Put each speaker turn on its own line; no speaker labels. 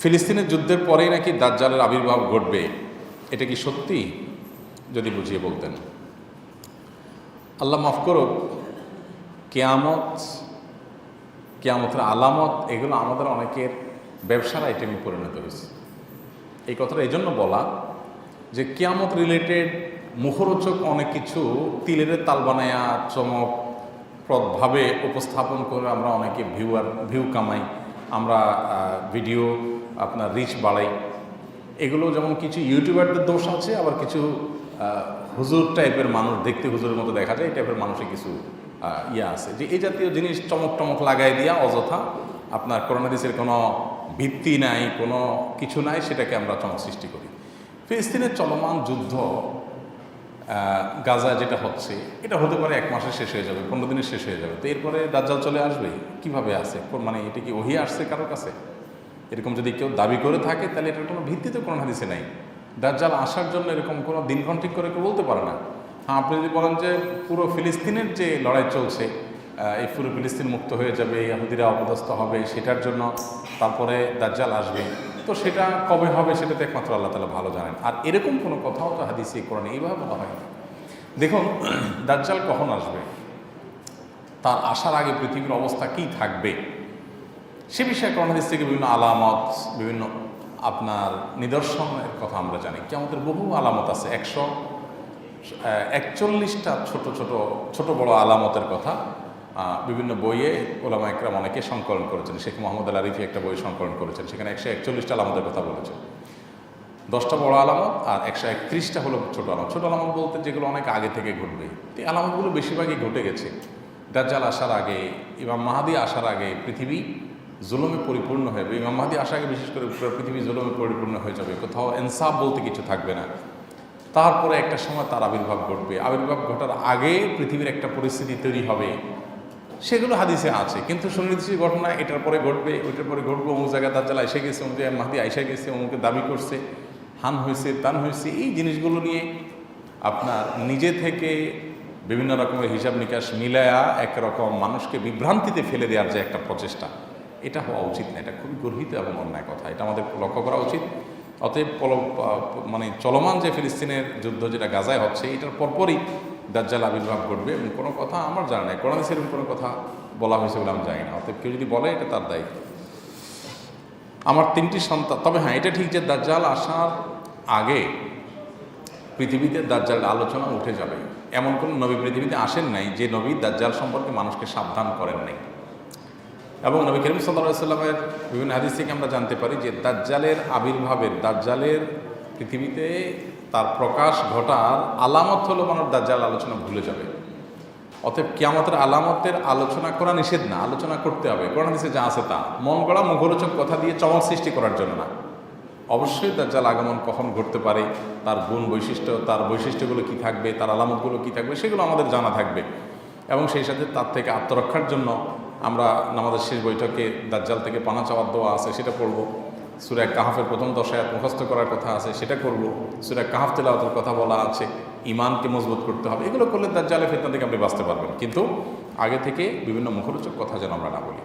ফিলিস্তিনের যুদ্ধের পরেই নাকি দাজ্জালের আবির্ভাব ঘটবে, এটা কি সত্যি? যদি বুঝিয়ে বলতেন। আল্লাহ মাফ করুক, কেয়ামত, কেয়ামতের আলামত, এগুলো আমাদের অনেকের ব্যবসার আইটেমে পরিণত হয়েছে। এই কথাটা এই জন্য বলা যে কেয়ামত রিলেটেড মুখরোচক অনেক কিছু তিলের তাল বানায়া চমকপ্রদভাবে উপস্থাপন করে আমরা অনেকে ভিউয়ার ভিউ কামাই। আমরা ভিডিও আপনার রিচ বাড়াই। এগুলো যেমন কিছু ইউটিউবারদের দোষ আছে, আবার কিছু হুজুর টাইপের মানুষ, দেখতে হুজুরের মতো দেখা যায়, এই টাইপের মানুষের কিছু ইয়ে আছে। যে এই জাতীয় জিনিস চমক টমক লাগাই দিয়া, অযথা আপনার করোনাদিসের কোনো ভিত্তি নাই, কোনো কিছু নাই, সেটাকে আমরা চমক সৃষ্টি করি। ফিলিস্তিনের চলমান যুদ্ধ গাজা যেটা হচ্ছে, এটা হতে পারে এক মাসে শেষ হয়ে যাবে, পনেরো দিনে শেষ হয়ে যাবে। তো এরপরে দাজ্জাল চলে আসবে, কীভাবে আসে মানে এটা কি ওহি আসছে কারোর কাছে? এরকম যদি কেউ দাবি করে থাকে, তাহলে এটার কোনো ভিত্তিতে কোনো হাদিসে নাই। দাজ্জাল আসার জন্য এরকম কোনো দিনক্ষণ ঠিক করে কেউ বলতে পারে না। হ্যাঁ আপনি যদি বলেন যে পুরো ফিলিস্তিনের যে লড়াই চলছে এই পুরো ফিলিস্তিন মুক্ত হয়ে যাবে, ইহুদিরা অপদস্থ হবে, সেটার জন্য তারপরে দাজ্জাল আসবে। তো সেটা কবে হবে সেটা তো একমাত্র আল্লাহ তালা ভালো জানেন। আর এরকম কোনো কথাও তো হাদিসে কোরআনে এইভাবে বলা হয় দেখুন, দাজ্জাল কখন আসবে? তার আসার আগে পৃথিবীর অবস্থা কী থাকবে? সে বিষয়ে কোরআন হাদিস থেকে বিভিন্ন আলামত, বিভিন্ন আপনার নিদর্শনের কথা আমরা জানি। কি আমাদের বহু আলামত আছে, একশো, একচল্লিশটা ছোট ছোট ছোট বড় আলামতের কথা। বিভিন্ন বইয়ে ওলামা একরাম অনেকে সংকলন করেছেন। শেখ মোহাম্মদ আল আরিফি একটা বই সংকলন করেছেন, সেখানে একশো একচল্লিশটা আলামতের কথা বলেছেন। দশটা বড় আলামত আর একশো একত্রিশটা হলো ছোট আলামত। ছোট আলামত বলতে যেগুলো অনেক আগে থেকে ঘটবে। এই আলামতগুলো বেশিরভাগই ঘটে গেছে। দাজ্জাল আসার আগে, ইমাম মাহাদি আসার আগে পৃথিবী জুলুমে পরিপূর্ণ হয়ে যাবে। ইমাম মাহাদি আসার আগে বিশেষ করে পৃথিবী জুলুমে পরিপূর্ণ হয়ে যাবে। কোথাও এনসাফ বলতে কিছু থাকবে না। তারপরে একটা সময় তার আবির্ভাব ঘটবে। আবির্ভাব ঘটার আগে পৃথিবীর একটা পরিস্থিতি তৈরি হবে। সেগুলো হাদিসে আছে, কিন্তু সুনির্দিষ্ট ঘটনা এটার পরে ঘটবে, ওইটার পরে ঘটবে, অমুক জায়গায় দাজ্জাল আইসা গেছে, অমুক জায়গায় মাহাদি আইসা গেছে, অমুকে দাবি করছে, হান হয়েছে, তান হয়েছে, এই জিনিসগুলো নিয়ে আপনার নিজে থেকে বিভিন্ন রকমের হিসাব নিকাশ মিলায়া একরকম মানুষকে বিভ্রান্তিতে ফেলে দেওয়ার যে একটা প্রচেষ্টা, এটা হওয়া উচিত না, এটা খুবই গর্হিত এবং অন্যায় কথা, এটা আমাদের লক্ষ্য করা উচিত। অতএব মানে চলমান যে ফিলিস্তিনের যুদ্ধ যেটা গাজায় হচ্ছে, এটার পরপরই দাজ্জাল আবির্ভাব ঘটবে এবং কোনো কথা আমার জানা নাই। কোরআন সেরকম কোনো কথা বলা হয়েছে বলে আমি জানি না। অতএব কেউ যদি বলে, এটা তার দায়িত্ব। আমার তিনটি সন্তান, তবে হ্যাঁ এটা ঠিক যে দাজ্জাল আসার আগে পৃথিবীতে দাজ্জাল আলোচনা উঠে যাবে। এমন কোন নবী পৃথিবীতে আসেন নাই যে নবী দাজ্জাল সম্পর্কে মানুষকে সাবধান করেন নাই। এবং নবী করিম সাল্লা সাল্লামের বিভিন্ন হাদিস থেকে আমরা জানতে পারি যে দাজ্জালের আবির্ভাবের, দাজ্জালের পৃথিবীতে তার প্রকাশ ঘটার আলামত হলো মানুষ দাজ্জাল আলোচনা ভুলে যাবে। অতএব কিয়ামতের আলামতের আলোচনা করা নিষেধ না, আলোচনা করতে হবে। কোরআন হাদিসে যা আছে তা। মন গড়া, মুখরোচক কথা দিয়ে চমক সৃষ্টি করার জন্য না। অবশ্যই দাজ্জাল আগমন কখন ঘটতে পারে, তার গুণ বৈশিষ্ট্য, তার বৈশিষ্ট্যগুলো কি থাকবে, তার আলামতগুলো কি থাকবে, সেগুলো আমাদের জানা থাকবে। এবং সেই সাথে তার থেকে আত্মরক্ষার জন্য আমরা আমাদের শেষ বৈঠকে দাজ্জাল থেকে পানা চাওয়ার দোয়া আছে, সেটা পড়ব। সুরা কাহাফের প্রথম দশায়াত মুখস্থ করার কথা আছে, সেটা করব। সুরা কাহাফ তেলাওয়াতের কথা বলা আছে ইমানকে মজবুত করতে হবে। এগুলো করলে তার জালে ফেতনা থেকে আপনি বাঁচতে পারবেন। কিন্তু আগে থেকে বিভিন্ন মুখরোচক কথা যেন আমরা না বলি।